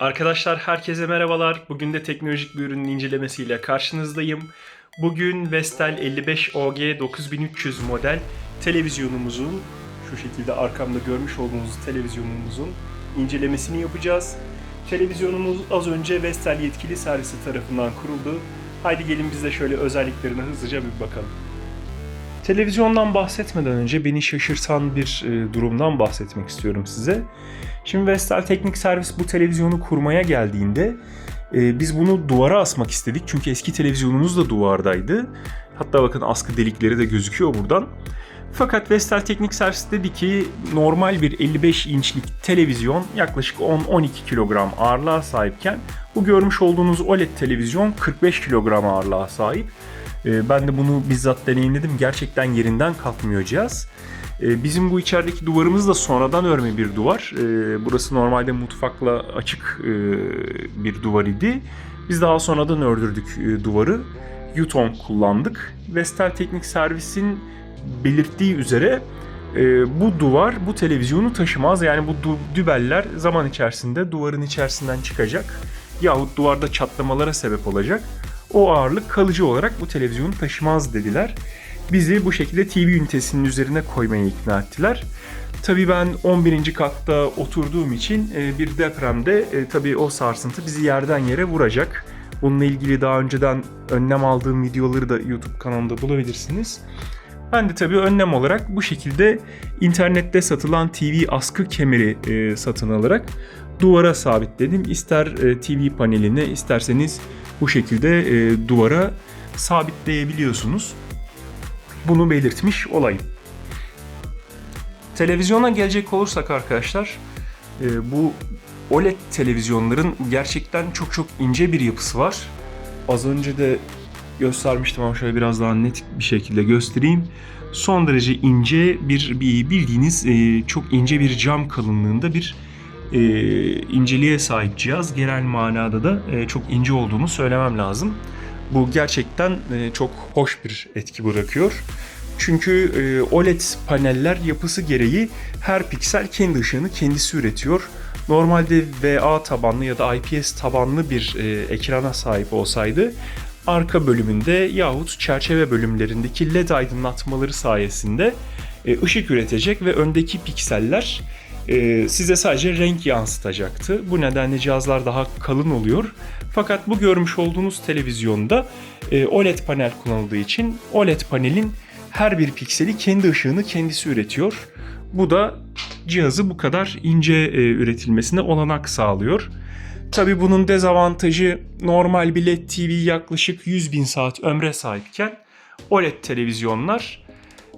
Arkadaşlar herkese merhabalar. Bugün de teknolojik bir ürünün incelemesiyle karşınızdayım. Bugün Vestel 55 OG 9300 model televizyonumuzun şu şekilde arkamda görmüş olduğunuz televizyonumuzun incelemesini yapacağız. Televizyonumuz az önce Vestel yetkili servisi tarafından kuruldu. Haydi gelin biz de şöyle özelliklerine hızlıca bir bakalım. Televizyondan bahsetmeden önce beni şaşırtan bir e, durumdan bahsetmek istiyorum size. Şimdi Vestel Teknik Servis bu televizyonu kurmaya geldiğinde e, biz bunu duvara asmak istedik. Çünkü eski televizyonumuz da duvardaydı. Hatta bakın askı delikleri de gözüküyor buradan. Fakat Vestel Teknik Servis dedi ki normal bir 55 inçlik televizyon yaklaşık 10-12 kilogram ağırlığa sahipken bu görmüş olduğunuz OLED televizyon 45 kilogram ağırlığa sahip. E, Ben de bunu bizzat deneyimledim. Gerçekten yerinden kalkmıyor cihaz. E, Bizim bu içerideki duvarımız da sonradan örme bir duvar. E, Burası normalde mutfakla açık e, bir duvar idi. Biz daha sonradan ördürdük e, duvarı. Yuton kullandık. Vestel Teknik Servis'in belirttiği üzere e, bu duvar bu televizyonu taşımaz. Yani bu dübeller zaman içerisinde duvarın içerisinden çıkacak. Yahut duvarda çatlamalara sebep olacak. O ağırlık kalıcı olarak bu televizyonu taşımaz dediler. Bizi bu şekilde TV ünitesinin üzerine koymaya ikna ettiler. Tabii ben 11. katta oturduğum için e, bir depremde e, tabii o sarsıntı bizi yerden yere vuracak. Bununla ilgili daha önceden önlem aldığım videoları da YouTube kanalımda bulabilirsiniz. Ben de tabii önlem olarak bu şekilde internette satılan TV askı kemeri e, satın alarak duvara sabitledim. İster TV paneline isterseniz bu şekilde e, duvara sabitleyebiliyorsunuz. Bunu belirtmiş olayım. Televizyona gelecek olursak arkadaşlar e, bu OLED televizyonların gerçekten çok çok ince bir yapısı var. Az önce de göstermiştim ama şöyle biraz daha net bir şekilde göstereyim. Son derece ince bir, bir bildiğiniz e, çok ince bir cam kalınlığında bir e, inceliğe sahip cihaz. Genel manada da e, çok ince olduğunu söylemem lazım. Bu gerçekten e, çok hoş bir etki bırakıyor. Çünkü e, OLED paneller yapısı gereği her piksel kendi ışığını kendisi üretiyor. Normalde VA tabanlı ya da IPS tabanlı bir e, ekrana sahip olsaydı arka bölümünde yahut çerçeve bölümlerindeki LED aydınlatmaları sayesinde e, ışık üretecek ve öndeki pikseller e, size sadece renk yansıtacaktı. Bu nedenle cihazlar daha kalın oluyor. Fakat bu görmüş olduğunuz televizyonda e, OLED panel kullanıldığı için OLED panelin her bir pikseli kendi ışığını kendisi üretiyor. Bu da cihazı bu kadar ince e, üretilmesine olanak sağlıyor. Tabi bunun dezavantajı normal bir LED TV yaklaşık 100 bin saat ömre sahipken OLED televizyonlar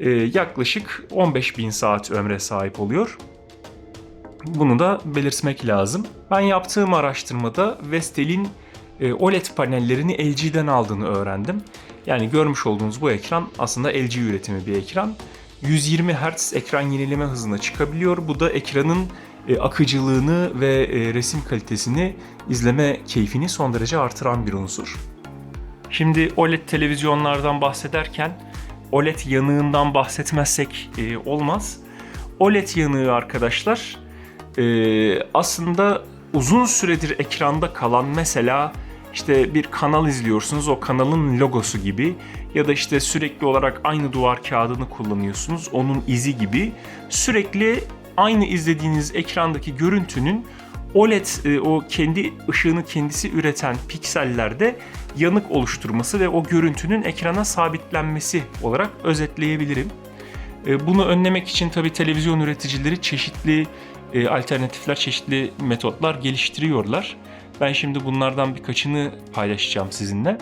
e, yaklaşık 15 bin saat ömre sahip oluyor. Bunu da belirtmek lazım. Ben yaptığım araştırmada Vestel'in e, OLED panellerini LG'den aldığını öğrendim. Yani görmüş olduğunuz bu ekran aslında LG üretimi bir ekran. 120 Hz ekran yenileme hızına çıkabiliyor. Bu da ekranın e, akıcılığını ve e, resim kalitesini, izleme keyfini son derece artıran bir unsur. Şimdi OLED televizyonlardan bahsederken OLED yanığından bahsetmezsek olmaz. OLED yanığı arkadaşlar e, aslında uzun süredir ekranda kalan mesela işte bir kanal izliyorsunuz o kanalın logosu gibi ya da işte sürekli olarak aynı duvar kağıdını kullanıyorsunuz onun izi gibi sürekli aynı izlediğiniz ekrandaki görüntünün OLED e, o kendi ışığını kendisi üreten piksellerde yanık oluşturması ve o görüntünün ekrana sabitlenmesi olarak özetleyebilirim. E, Bunu önlemek için tabii televizyon üreticileri çeşitli e, alternatifler, çeşitli metotlar geliştiriyorlar. Ben şimdi bunlardan birkaçını paylaşacağım sizinle.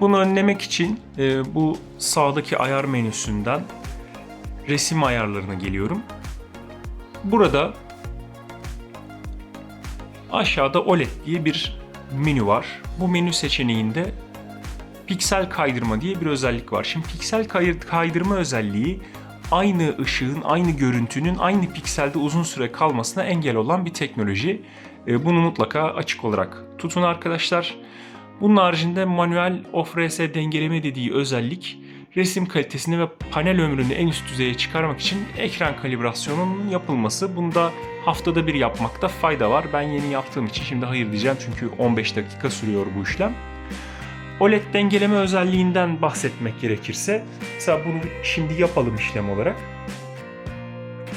Bunu önlemek için e, bu sağdaki ayar menüsünden resim ayarlarına geliyorum. Burada aşağıda OLED diye bir menü var. Bu menü seçeneğinde piksel kaydırma diye bir özellik var. Şimdi piksel kay- kaydırma özelliği aynı ışığın, aynı görüntünün aynı pikselde uzun süre kalmasına engel olan bir teknoloji. E, Bunu mutlaka açık olarak tutun arkadaşlar. Bunun haricinde manuel off-res dengeleme dediği özellik resim kalitesini ve panel ömrünü en üst düzeye çıkarmak için ekran kalibrasyonunun yapılması. Bunda haftada bir yapmakta fayda var. Ben yeni yaptığım için şimdi hayır diyeceğim çünkü 15 dakika sürüyor bu işlem. OLED dengeleme özelliğinden bahsetmek gerekirse mesela bunu şimdi yapalım işlem olarak.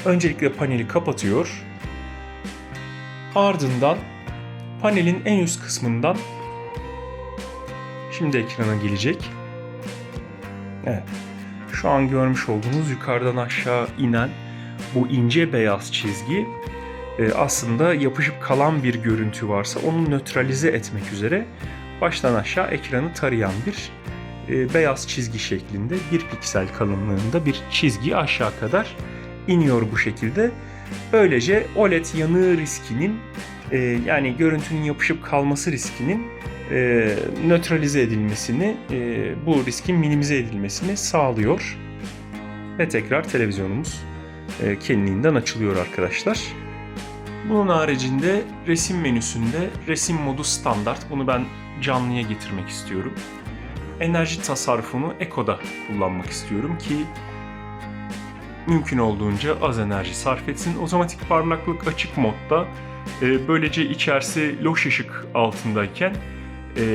Öncelikle paneli kapatıyor. Ardından panelin en üst kısmından şimdi ekrana gelecek. Evet. Şu an görmüş olduğunuz yukarıdan aşağı inen bu ince beyaz çizgi e, aslında yapışıp kalan bir görüntü varsa onu nötralize etmek üzere baştan aşağı ekranı tarayan bir e, beyaz çizgi şeklinde bir piksel kalınlığında bir çizgi aşağı kadar iniyor bu şekilde. Böylece OLED yanığı riskinin e, yani görüntünün yapışıp kalması riskinin e, nötralize edilmesini, e, bu riskin minimize edilmesini sağlıyor. Ve tekrar televizyonumuz e, kendiliğinden açılıyor arkadaşlar. Bunun haricinde resim menüsünde resim modu standart. Bunu ben canlıya getirmek istiyorum. Enerji tasarrufunu Eko'da kullanmak istiyorum ki mümkün olduğunca az enerji sarf etsin. Otomatik parlaklık açık modda e, böylece içerisi loş ışık altındayken e,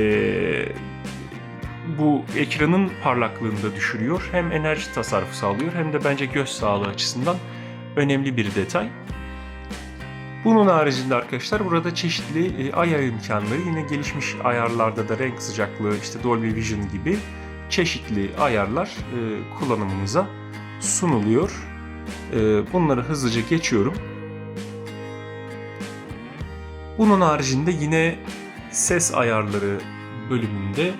bu ekranın parlaklığını da düşürüyor. Hem enerji tasarrufu sağlıyor hem de bence göz sağlığı açısından önemli bir detay. Bunun haricinde arkadaşlar burada çeşitli e, ayar imkanları yine gelişmiş ayarlarda da renk sıcaklığı işte Dolby Vision gibi çeşitli ayarlar e, kullanımımıza sunuluyor. E, bunları hızlıca geçiyorum. Bunun haricinde yine ses ayarları bölümünde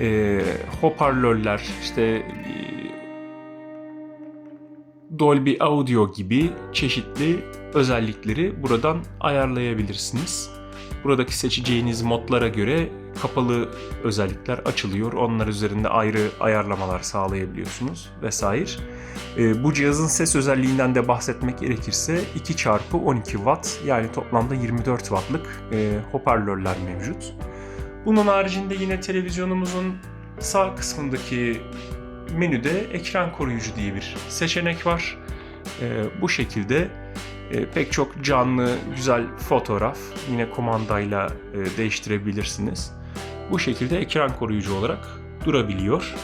e, hoparlörler, işte e, Dolby Audio gibi çeşitli özellikleri buradan ayarlayabilirsiniz. Buradaki seçeceğiniz modlara göre kapalı özellikler açılıyor. Onlar üzerinde ayrı ayarlamalar sağlayabiliyorsunuz vesaire. E, bu cihazın ses özelliğinden de bahsetmek gerekirse 2 çarpı 12 watt yani toplamda 24 wattlık e, hoparlörler mevcut. Bunun haricinde yine televizyonumuzun sağ kısmındaki menüde ekran koruyucu diye bir seçenek var. E, bu şekilde e, pek çok canlı, güzel fotoğraf yine kumandayla e, değiştirebilirsiniz. Bu şekilde ekran koruyucu olarak durabiliyor.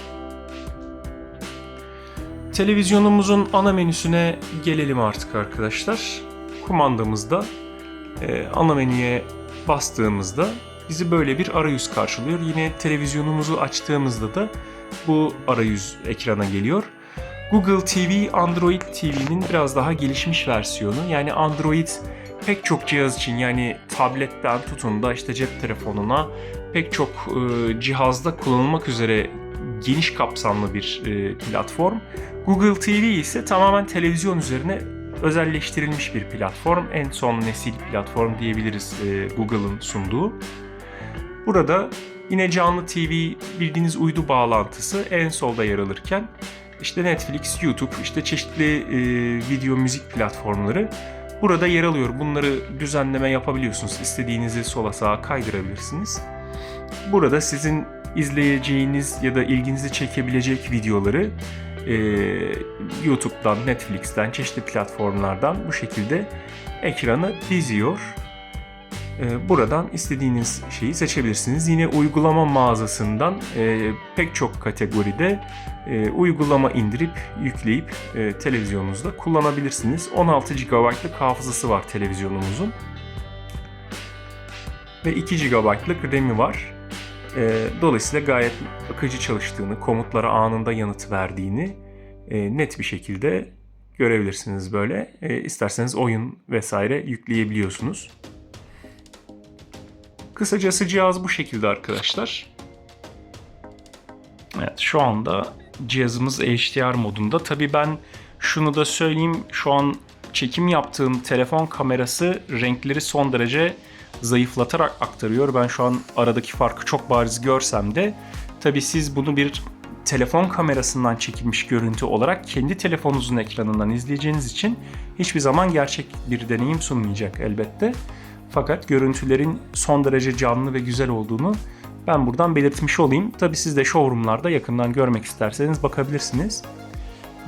Televizyonumuzun ana menüsüne gelelim artık arkadaşlar. Kumandamızda e, ana menüye bastığımızda bizi böyle bir arayüz karşılıyor. Yine televizyonumuzu açtığımızda da bu arayüz ekrana geliyor. Google TV, Android TV'nin biraz daha gelişmiş versiyonu. Yani Android pek çok cihaz için yani tabletten tutun da işte cep telefonuna pek çok e, cihazda kullanılmak üzere geniş kapsamlı bir e, platform. Google TV ise tamamen televizyon üzerine özelleştirilmiş bir platform. En son nesil platform diyebiliriz e, Google'ın sunduğu. Burada yine canlı TV bildiğiniz uydu bağlantısı en solda yer alırken işte Netflix, YouTube, işte çeşitli e, video müzik platformları burada yer alıyor. Bunları düzenleme yapabiliyorsunuz. İstediğinizi sola sağa kaydırabilirsiniz. Burada sizin izleyeceğiniz ya da ilginizi çekebilecek videoları e, YouTube'dan, Netflix'ten, çeşitli platformlardan bu şekilde ekranı diziyor. E, buradan istediğiniz şeyi seçebilirsiniz. Yine uygulama mağazasından e, pek çok kategoride e, uygulama indirip yükleyip e, televizyonunuzda kullanabilirsiniz. 16 GB'lık hafızası var televizyonumuzun. Ve 2 GB'lık RAM'i var. Dolayısıyla gayet akıcı çalıştığını, komutlara anında yanıt verdiğini net bir şekilde görebilirsiniz böyle. İsterseniz oyun vesaire yükleyebiliyorsunuz. Kısacası cihaz bu şekilde arkadaşlar. Evet şu anda cihazımız HDR modunda. Tabi ben şunu da söyleyeyim. Şu an çekim yaptığım telefon kamerası renkleri son derece zayıflatarak aktarıyor. Ben şu an aradaki farkı çok bariz görsem de tabi siz bunu bir telefon kamerasından çekilmiş görüntü olarak kendi telefonunuzun ekranından izleyeceğiniz için hiçbir zaman gerçek bir deneyim sunmayacak elbette. Fakat görüntülerin son derece canlı ve güzel olduğunu Ben buradan belirtmiş olayım. Tabi siz de showroomlarda yakından görmek isterseniz bakabilirsiniz.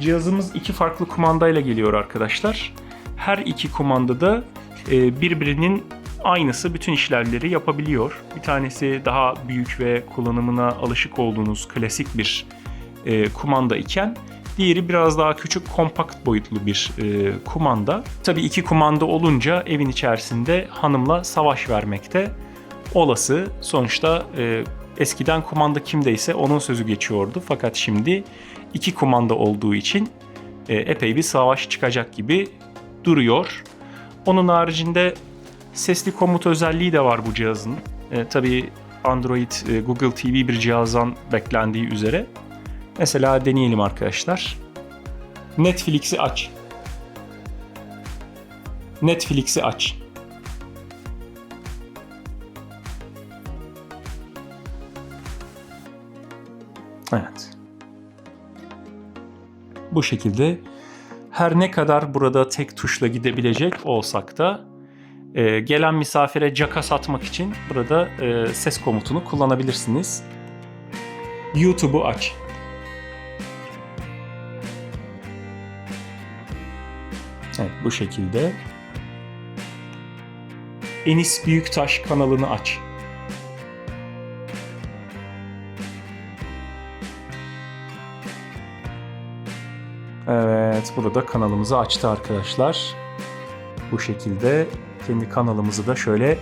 Cihazımız iki farklı kumandayla geliyor arkadaşlar. Her iki kumandada e, birbirinin aynısı bütün işlevleri yapabiliyor. Bir tanesi daha büyük ve kullanımına alışık olduğunuz klasik bir e, kumanda iken diğeri biraz daha küçük kompakt boyutlu bir e, kumanda. Tabii iki kumanda olunca evin içerisinde hanımla savaş vermekte olası. Sonuçta e, eskiden kumanda kimdeyse onun sözü geçiyordu. Fakat şimdi iki kumanda olduğu için e, epey bir savaş çıkacak gibi duruyor. Onun haricinde sesli komut özelliği de var bu cihazın. E, tabii Android, e, Google TV bir cihazdan beklendiği üzere. Mesela deneyelim arkadaşlar. Netflix'i aç. Netflix'i aç. Evet. Bu şekilde her ne kadar burada tek tuşla gidebilecek olsak da e, gelen misafire caka satmak için burada e, ses komutunu kullanabilirsiniz. YouTube'u aç. Evet bu şekilde. Enis Büyüktaş kanalını aç. Evet, burada kanalımızı açtı arkadaşlar. Bu şekilde kendi kanalımızı da şöyle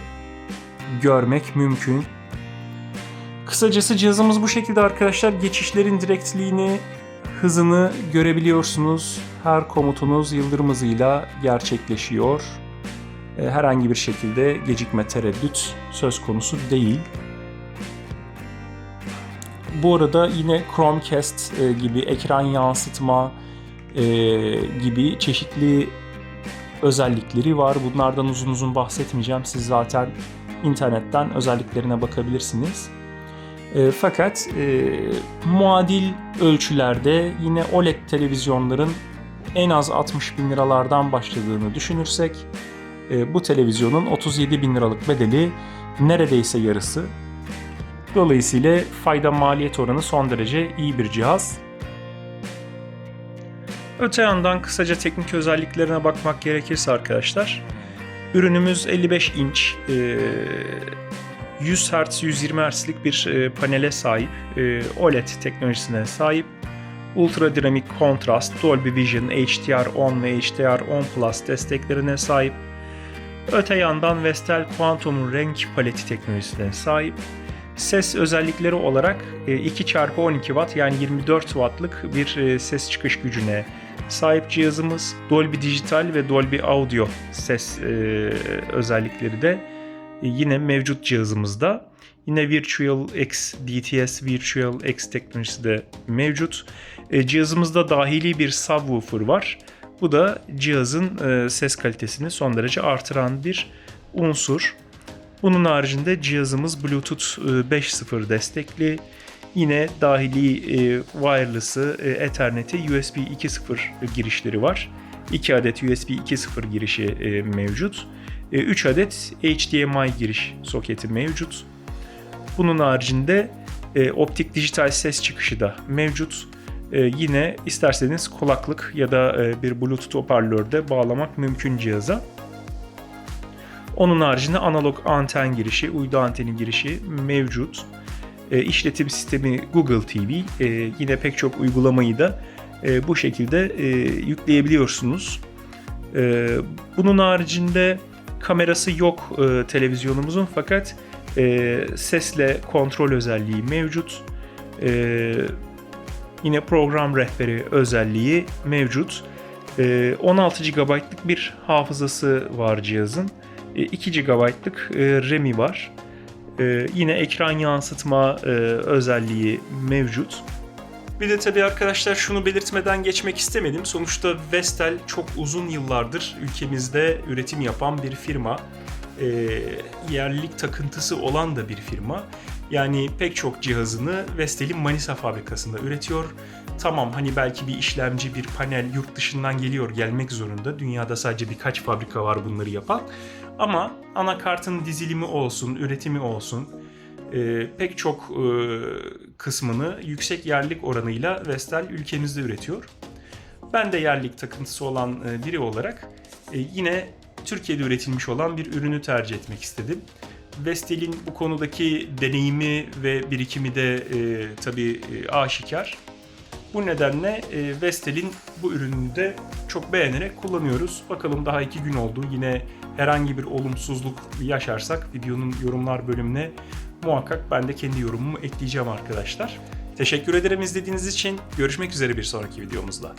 görmek mümkün. Kısacası cihazımız bu şekilde arkadaşlar. Geçişlerin direktliğini, hızını görebiliyorsunuz. Her komutunuz yıldırım hızıyla gerçekleşiyor. E, Herhangi bir şekilde gecikme, tereddüt söz konusu değil. Bu arada yine Chromecast e, gibi ekran yansıtma e, gibi çeşitli özellikleri var. Bunlardan uzun uzun bahsetmeyeceğim. Siz zaten internetten özelliklerine bakabilirsiniz. E, fakat e, muadil ölçülerde yine OLED televizyonların en az 60 bin liralardan başladığını düşünürsek e, bu televizyonun 37 bin liralık bedeli neredeyse yarısı. Dolayısıyla fayda maliyet oranı son derece iyi bir cihaz. Öte yandan kısaca teknik özelliklerine bakmak gerekirse arkadaşlar, ürünümüz 55 inç, e, 100 Hz, 120 Hz'lik bir e, panele sahip, e, OLED teknolojisine sahip, Ultra Dynamic Contrast, Dolby Vision, HDR10 ve HDR10 Plus desteklerine sahip. Öte yandan Vestel Quantum renk paleti teknolojisine sahip. Ses özellikleri olarak 2x12 Watt yani 24 Watt'lık bir e, ses çıkış gücüne sahip cihazımız. Dolby Digital ve Dolby Audio ses e, özellikleri de yine mevcut cihazımızda. Yine Virtual X DTS Virtual X teknolojisi de mevcut. E, cihazımızda dahili bir subwoofer var. Bu da cihazın e, ses kalitesini son derece artıran bir unsur. Bunun haricinde cihazımız Bluetooth 5.0 destekli. Yine dahili e, wireless'ı, e, Ethernet'i USB 2.0 girişleri var. 2 adet USB 2.0 girişi e, mevcut. 3 adet HDMI giriş soketi mevcut. Bunun haricinde optik dijital ses çıkışı da mevcut. Yine isterseniz kulaklık ya da bir Bluetooth hoparlörde bağlamak mümkün cihaza. Onun haricinde analog anten girişi, uydu anteni girişi mevcut. E, işletim sistemi Google TV. E, yine pek çok uygulamayı da e, bu şekilde e, yükleyebiliyorsunuz. E, bunun haricinde kamerası yok e, televizyonumuzun fakat e, sesle kontrol özelliği mevcut. E, yine program rehberi özelliği mevcut. E, 16 GB'lık bir hafızası var cihazın. 2 GB'lık RAM'i var. E, yine ekran yansıtma e, özelliği mevcut. Bir de tabii arkadaşlar şunu belirtmeden geçmek istemedim. Sonuçta Vestel çok uzun yıllardır ülkemizde üretim yapan bir firma. E, yerlilik takıntısı olan da bir firma. Yani pek çok cihazını Vestel'in Manisa fabrikasında üretiyor. Tamam hani belki bir işlemci, bir panel yurt dışından geliyor, gelmek zorunda. Dünyada sadece birkaç fabrika var bunları yapan. Ama anakartın dizilimi olsun, üretimi olsun, e, pek çok e, kısmını yüksek yerlik oranıyla Vestel ülkemizde üretiyor. Ben de yerlik takıntısı olan e, biri olarak e, yine Türkiye'de üretilmiş olan bir ürünü tercih etmek istedim. Vestel'in bu konudaki deneyimi ve birikimi de e, tabii e, aşikar. Bu nedenle e, Vestel'in bu ürününü de çok beğenerek kullanıyoruz. Bakalım daha iki gün oldu. Yine herhangi bir olumsuzluk yaşarsak videonun yorumlar bölümüne muhakkak ben de kendi yorumumu ekleyeceğim arkadaşlar. Teşekkür ederim izlediğiniz için. Görüşmek üzere bir sonraki videomuzda.